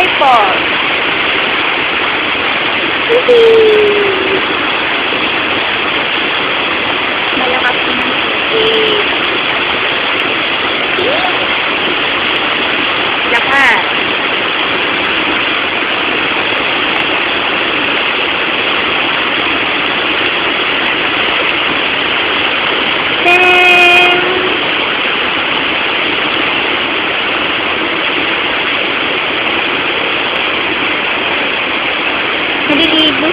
iPhone.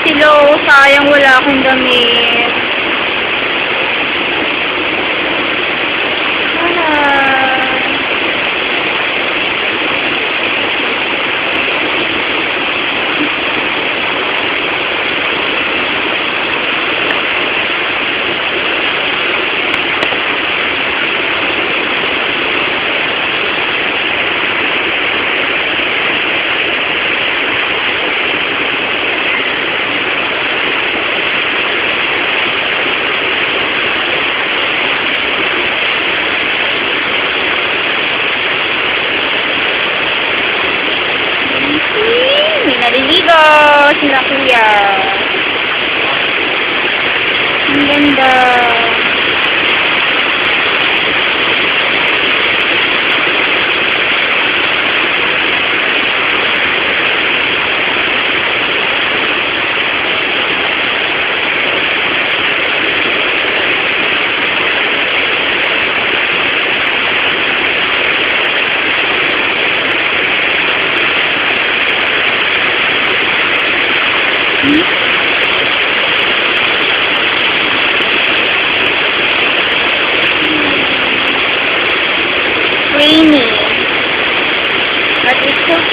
Oh. Sayang wala akong damit. Ah. May naliligo sila kuya. Ang ganda.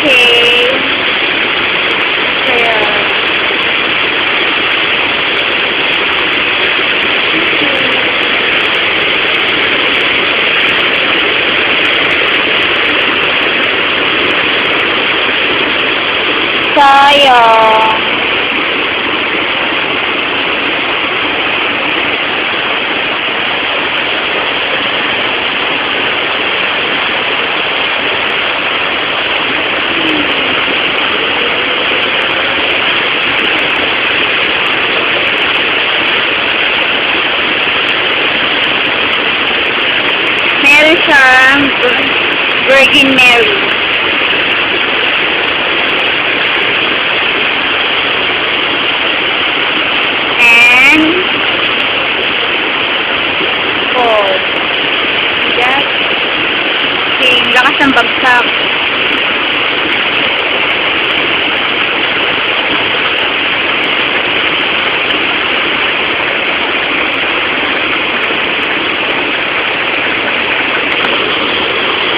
Okay. Kaya. Siyang Virgin Mary. And Paul. That King. Lakas ng bagsak.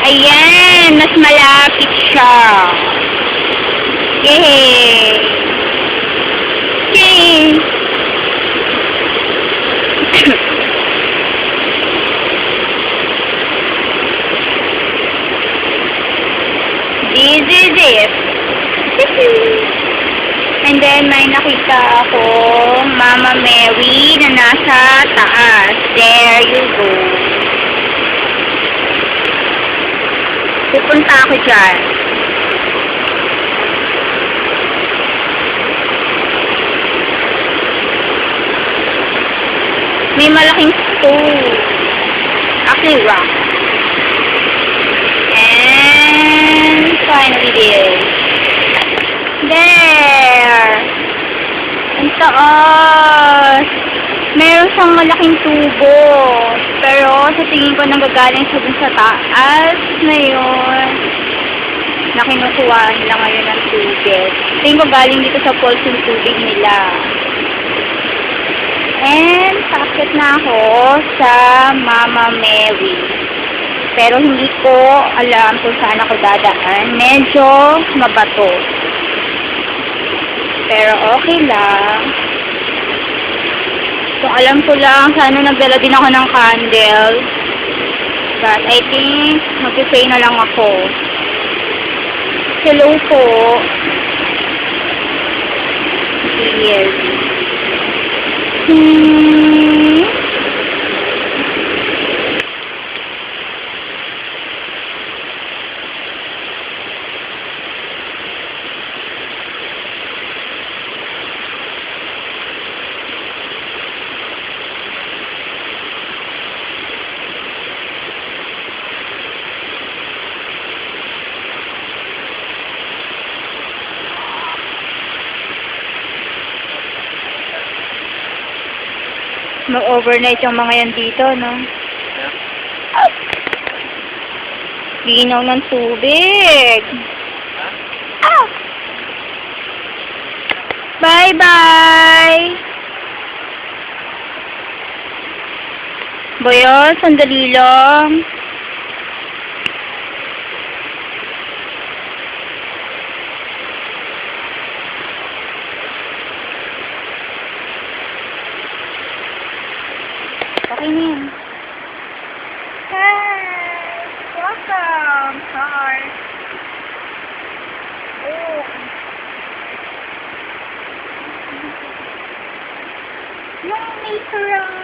Ayan, mas malapit siya. Yay! Yay! This is it. And then may nakita ako Mama Mary na nasa taas. There you go. Pupunta ako dyan. May malaking stone. Actually, rock. And finally there. There! Ang taas! Meron siyang malaking tubo. Pero sa tingin ko nanggagaling siya dun sa taas na yun. Na kinukuha nila ngayon ng tubig. Tingin ko galing dito sa falls yung tubig nila. And sakit na ako sa Mama Mary. Pero hindi ko alam kung saan ako dadaan. Medyo mabato. Pero okay lang. Kung alam ko lang, sana nagdala din ako ng candle. But I think, mag-pray na lang ako. Hello po. Yes. Hmm. Mag-overnight yung mga yan dito, no? Linaw ng tubig. Ah! Bye-bye! Boyo, sandali lang. Okay na yan. Hi! Welcome! Hi! Oh. Yung nature ang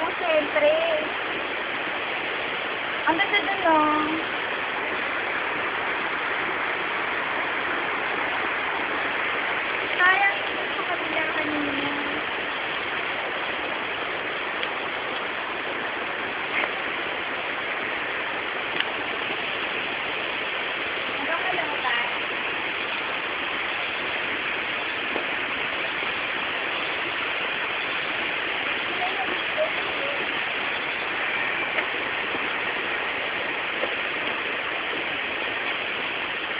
mo, syempre. Ang ganda dun, no? Sayang yung sa kabila kanina. Nakakalimutan.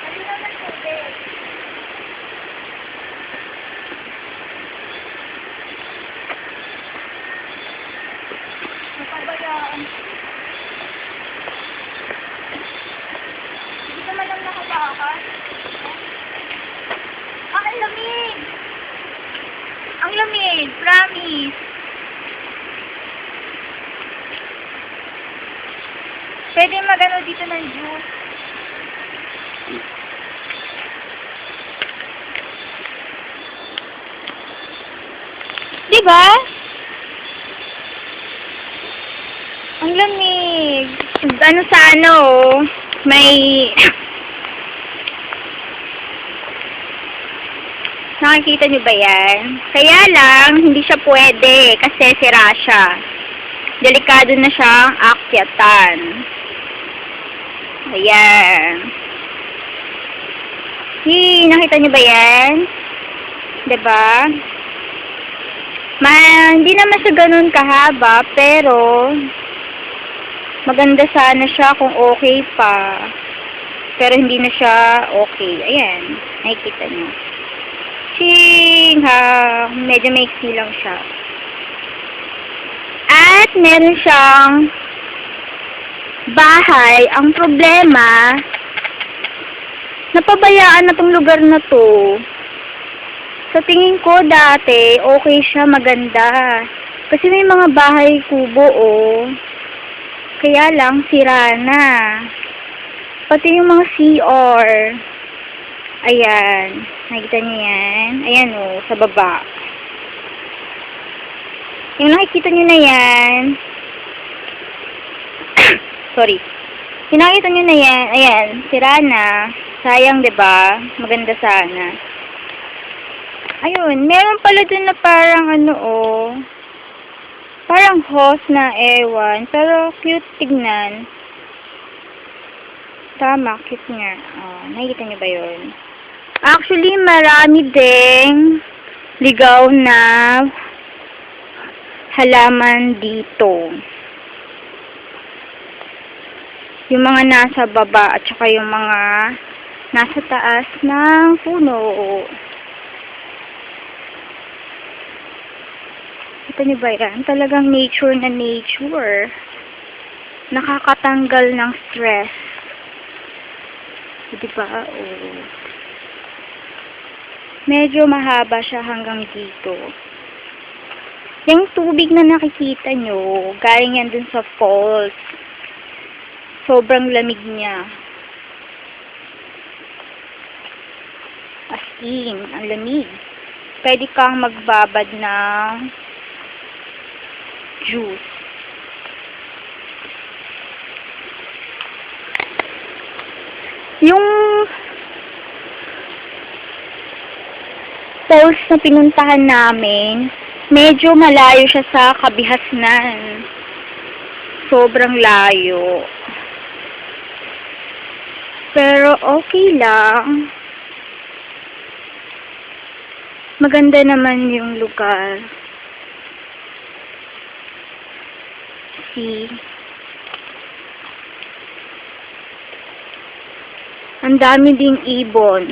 Halika ng tubig. Napabayaan. Hindi ka man lang nakalakas. Ah, ang lamig! Ang lamig, promise. Pwede magano dito ng juice. Di ba? Ang lamig. Ano sa ano, may... Nakikita niyo ba yan? Kaya lang, hindi siya pwede kasi sira siya. Delikado na siyang akyatan. Ayan. Hi, nakita niyo ba yan? 'Di ba? Ma, hindi naman siya ganun kahaba, pero maganda sana siya kung okay pa. Pero hindi na siya okay. Ayan, nakikita niyo. Ching! Ha, medyo maiksi lang siya. At meron siyang bahay. Ang problema, napabayaan na tong lugar na to. Sa tingin ko dati, okay siya, maganda. Kasi may mga bahay kubo, oh. Kaya lang, sira na. Pati yung mga CR. Ayan. Nakikita niyo yan? Ayan, oh, sa baba. Yung nakikita niyo na yan, sorry. Yung nakikita niyo na yan, ayan, sira na. Sayang, ba? Maganda sana. Ayun, meron pala dun na parang ano oh. Parang hose na ewan, pero cute tignan. Tama, cute nga. Oh, nakikita niyo ba 'yun? Actually, marami ding ligaw na halaman dito. Yung mga nasa baba at saka yung mga nasa taas ng puno. Ito niyo ba yan? Talagang nature na nature. Nakakatanggal ng stress. Di ba? Oh. Medyo mahaba siya hanggang dito. Yung tubig na nakikita nyo, galing yan dun sa falls. Sobrang lamig niya. As in, ang lamig. Pwede kang magbabad ng juice. Yung falls na pinuntahan namin, medyo malayo siya sa kabihasnan. Sobrang layo. Pero okay lang. Maganda naman yung lugar. sea. Ang dami ding ibon.